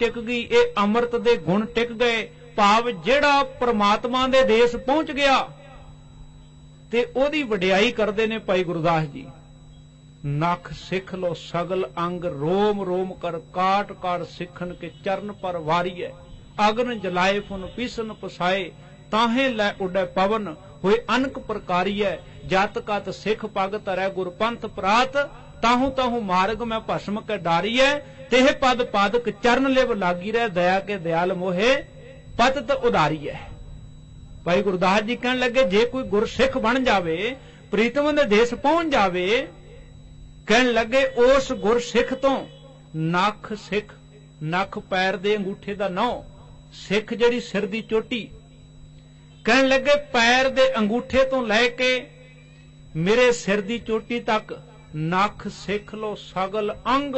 ਟਿਕ ਗਈ, ਇਹ ਅੰਮ੍ਰਿਤ ਦੇ ਗੁਣ ਟਿਕ ਗਏ। ਭਾਵ ਜਿਹੜਾ ਪ੍ਰਮਾਤਮਾ ਦੇ ਦੇਸ਼ ਪਹੁੰਚ ਗਿਆ, ਤੇ ਉਹਦੀ ਵਡਿਆਈ ਕਰਦੇ ਨੇ ਭਾਈ ਗੁਰਦਾਸ ਜੀ। ਨਖ ਸਿੱਖ ਲੋ ਸਗਲ ਅੰਗ ਰੋਮ ਰੋਮ ਕਰ, ਕਾਟ ਕਾਟ ਸਿੱਖਣ ਕੇ ਚਰਨ ਪਰ ਵਾਰੀਐ। ਅਗਨ ਜਲਾਏ ਫੁਨ ਪੀਸਨ ਪਸਾਏ, ਤਾਹੇ ਲੈ ਉਡੈ ਪਵਨ, ਹੋਏ ਅਨਕ ਪ੍ਰਕਾਰੀਐ। ਜਤ ਕਤ ਸਿੱਖ ਪਗ ਧਰੈ ਗੁਰਪੰਥ ਪ੍ਰਾਤ ਤਾਹੂ ਤਾਹੂ ਮਾਰਗ ਮੈਂ ਭਸਮ ਕੇ ਡਾਰੀਐ ਤੇਹ ਪਦ ਪਾਦਕ ਚਰਨ ਲਿਵ ਲਾਗੀ ਰਹਿ, ਦਇਆ ਕੇ ਦਿਆਲ ਮੋਹੇ ਪਤਤ ਉਦਾਰੀਐ ਭਾਈ ਗੁਰਦਾਸ ਜੀ ਕਹਿਣ ਲੱਗੇ, ਜੇ ਕੋਈ ਗੁਰਸਿੱਖ ਬਣ ਜਾਵੇ, ਪ੍ਰੀਤਮ ਦੇ ਦੇਸ਼ ਪਹੁੰਚ ਜਾਵੇ, ਕਹਿਣ ਲੱਗੇ, ਉਸ ਗੁਰਸਿੱਖ ਤੋਂ ਨਖ ਸਿੱਖ, ਨਖ ਪੈਰ ਦੇ ਅੰਗੂਠੇ ਦਾ ਨੌ ਸਿੱਖ ਜਿਹੜੀ ਸਿਰ ਦੀ ਚੋਟੀ, ਕਹਿਣ ਲੱਗੇ, ਪੈਰ ਦੇ ਅੰਗੂਠੇ ਤੋਂ ਲੈ ਕੇ ਮੇਰੇ ਸਿਰ ਦੀ ਚੋਟੀ ਤੱਕ ਨਖ ਸਿੱਖ ਲੋ ਸਗਲ ਅੰਗ,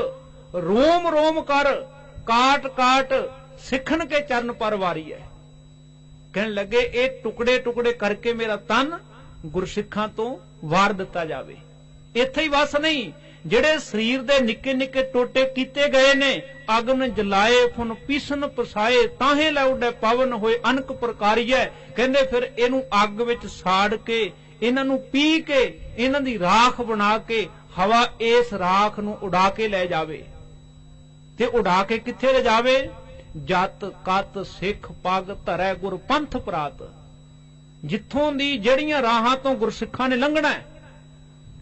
ਰੋਮ ਰੋਮ ਕਰ, ਕਾਟ ਕਾਟ, ਸਿੱਖਣ ਕੇ ਚਰਨ ਪਰ ਵਾਰੀ ਹੈ ਕਹਿਣ ਲੱਗੇ, ਇਹ ਟੁਕੜੇ ਟੁਕੜੇ ਕਰਕੇ ਮੇਰਾ ਤਨ ਗੁਰਸਿੱਖਾਂ ਤੋਂ ਵਾਰ ਦਿੱਤਾ ਜਾਵੇ। ਇੱਥੇ ਹੀ ਵਸ ਨਹੀਂ, ਜਿਹੜੇ ਸਰੀਰ ਦੇ ਨਿੱਕੇ ਨਿੱਕੇ ਟੋਟੇ ਕੀਤੇ ਗਏ ਨੇ ਅਗਨ ਜਲਾਏ, ਫੁਨ ਪੀਸਨ ਪਸਾਏ, ਤਾਹੇ ਲਾਉਡੇ ਪਵਨ ਹੋਏ, ਅਨਕ ਪ੍ਰਕਾਰੀਐ ਕਹਿੰਦੇ ਫਿਰ ਇਹਨੂੰ ਅੱਗ ਵਿੱਚ ਸਾੜ ਕੇ, ਇਹਨਾਂ ਨੂੰ ਪੀ ਕੇ, ਇਹਨਾਂ ਦੀ ਰਾਖ ਬਣਾ ਕੇ ਹਵਾ ਇਸ ਰਾਖ ਨੂੰ ਉਡਾ ਕੇ ਲੈ ਜਾਵੇ। ਤੇ ਉਡਾ ਕੇ ਕਿੱਥੇ ਲੈ ਜਾਵੇ? ਜਤ ਕਤ ਸਿੱਖ ਪਗ ਧਰੈ ਗੁਰ ਪ੍ਰਾਤ। ਜਿੱਥੋਂ ਦੀ ਜਿਹੜੀਆਂ ਰਾਹਾਂ ਤੋਂ ਗੁਰਸਿੱਖਾਂ ਨੇ ਲੰਘਣਾ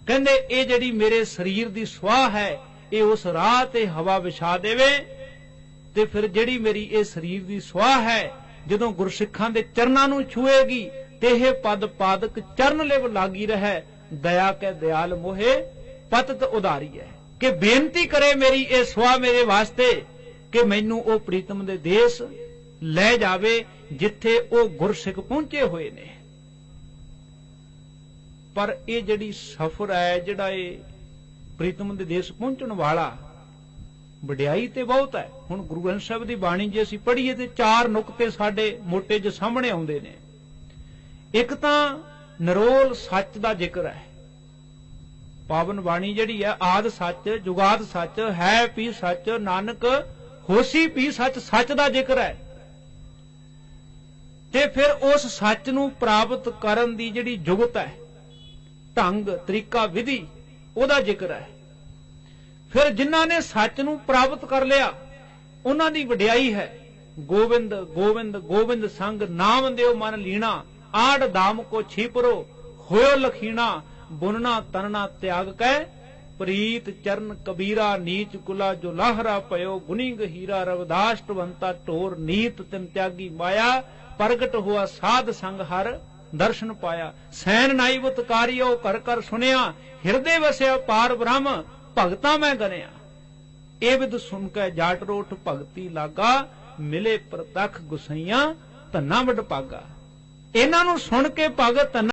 ਕਹਿੰਦੇ ਇਹ ਜਿਹੜੀ ਮੇਰੇ ਸਰੀਰ ਦੀ ਸਵਾਹ ਹੈ, ਇਹ ਉਸ ਰਾਹ ਤੇ ਹਵਾ ਵਿਛਾ ਦੇਵੇ ਤੇ ਫਿਰ ਜਿਹੜੀ ਮੇਰੀ ਇਹ ਸਰੀਰ ਦੀ ਸਵਾਹ ਹੈ, ਜਦੋਂ ਗੁਰਸਿੱਖਾਂ ਦੇ ਚਰਨਾਂ ਨੂੰ ਛੂਏਗੀ ਤੇ ਇਹ ਪਦ ਪਾਦਕ ਚਰਨ ਲਿਵ ਲਾਗੀ ਰਹਿ, ਦਇਆ ਕੇ ਦਿਆਲ ਮੋਹੇ ਪਤਤ ਉਧਾਰੀ ਹੈ ਕਿ ਬੇਨਤੀ ਕਰੇ ਮੇਰੀ ਇਹ ਸਵਾਹ ਮੇਰੇ ਵਾਸਤੇ ਕਿ ਮੈਨੂੰ ਉਹ ਪ੍ਰੀਤਮ ਦੇ ਦੇਸ਼ ਲੈ ਜਾਵੇ ਜਿੱਥੇ ਉਹ ਗੁਰਸਿੱਖ ਪਹੁੰਚੇ ਹੋਏ ਨੇ। ਪਰ ਇਹ ਜਿਹੜੀ ਸਫ਼ਰ ਹੈ, ਜਿਹੜਾ ਇਹ ਪ੍ਰੀਤਮ ਦੇ ਦੇਸ਼ ਪਹੁੰਚਣ ਵਾਲਾ ਵਡਿਆਈ ਤੇ ਬਹੁਤ ਹੈ। ਹੁਣ ਗੁਰੂ ਗ੍ਰੰਥ ਸਾਹਿਬ ਦੀ ਬਾਣੀ ਜੇ ਅਸੀਂ ਪੜ੍ਹੀਏ ਤੇ ਚਾਰ ਨੁਕਤੇ ਸਾਡੇ ਮੋਟੇ ਜਿਹੇ ਸਾਹਮਣੇ ਆਉਂਦੇ ਨੇ। ਇੱਕ ਤਾਂ ਨਰੋਲ ਸੱਚ ਦਾ ਜ਼ਿਕਰ ਹੈ। ਪਾਵਨ ਬਾਣੀ ਜਿਹੜੀ ਹੈ, ਆਦ ਸੱਚ, ਜੁਗਾਦ ਸੱਚ, ਹੈ ਪੀ ਸੱਚ, ਨਾਨਕ ਹੋਸੀ ਪੀ ਸੱਚ ਸੱਚ ਦਾ ਜ਼ਿਕਰ ਹੈ। ਤੇ ਫਿਰ ਉਸ ਸੱਚ ਨੂੰ ਪ੍ਰਾਪਤ ਕਰਨ ਦੀ ਜਿਹੜੀ ਜੁਗਤ ਹੈ, ਢੰਗ, ਤਰੀਕਾ, ਵਿਧੀ, ਉਹਦਾ ਜ਼ਿਕਰ ਹੈ। ਫਿਰ ਜਿਨ੍ਹਾਂ ਨੇ ਸੱਚ ਨੂੰ ਪ੍ਰਾਪਤ ਕਰ ਲਿਆ, ਉਹਨਾਂ ਦੀ ਵਡਿਆਈ ਹੈ ਗੋਬਿੰਦ ਗੋਬਿੰਦ ਗੋਬਿੰਦ ਸੰਗ, ਨਾਮ ਦਿਓ ਮਨ ਲੀਣਾ, ਆੜ ਦਾਮ ਕੋ ਛੀਪਰੋ, ਹੋਇਓ ਲਖੀਣਾ ਬੁਨਣਾ ਤਨਣਾ, ਤਿਆਗ ਕੈ। ਪ੍ਰੀਤ ਚਰਨ ਕਬੀਰਾ, ਨੀਚ ਕੁਲਾ, ਜੋ ਲਾਹਰਾ ਪਇਓ ਗੁਨੀ ਗਹੀਰਾ ਰਵਦਾਸ ਟਵੰਤਾ ਢੋਰ ਨੀਤ ਤਿਨ ਤਿਆਗੀ ਮਾਇਆ। ਪ੍ਰਗਟ ਹੋਆ ਸਾਧ ਸੰਗ ਹਰ ਦਰਸ਼ਨ ਪਾਇਆ। ਸੈਨ ਨਾਈ ਉਤਕਾਰਿਓ ਕਰ ਕਰ ਸੁਨਿਆ। ਹਿਰਦੇ ਵਸਿਆ ਪਾਰ ਬ੍ਰਹਮ, ਭਗਤਾ ਮੈਂ ਗਨਿਆ। ਇਹ ਵਿਦ ਸੁਣ ਕੇ ਜਾਟ ਰੋਠ ਭਗਤੀ ਲਾਗਾ। ਮਿਲੇ ਪ੍ਰਤੱਖ ਗੁਸਈਆਂ, ਧੰਨਾ ਵਡ ਪਾਗਾ। ਇਹਨਾਂ ਨੂੰ ਸੁਣ ਕੇ ਭਗਤ ਧੰਨਾ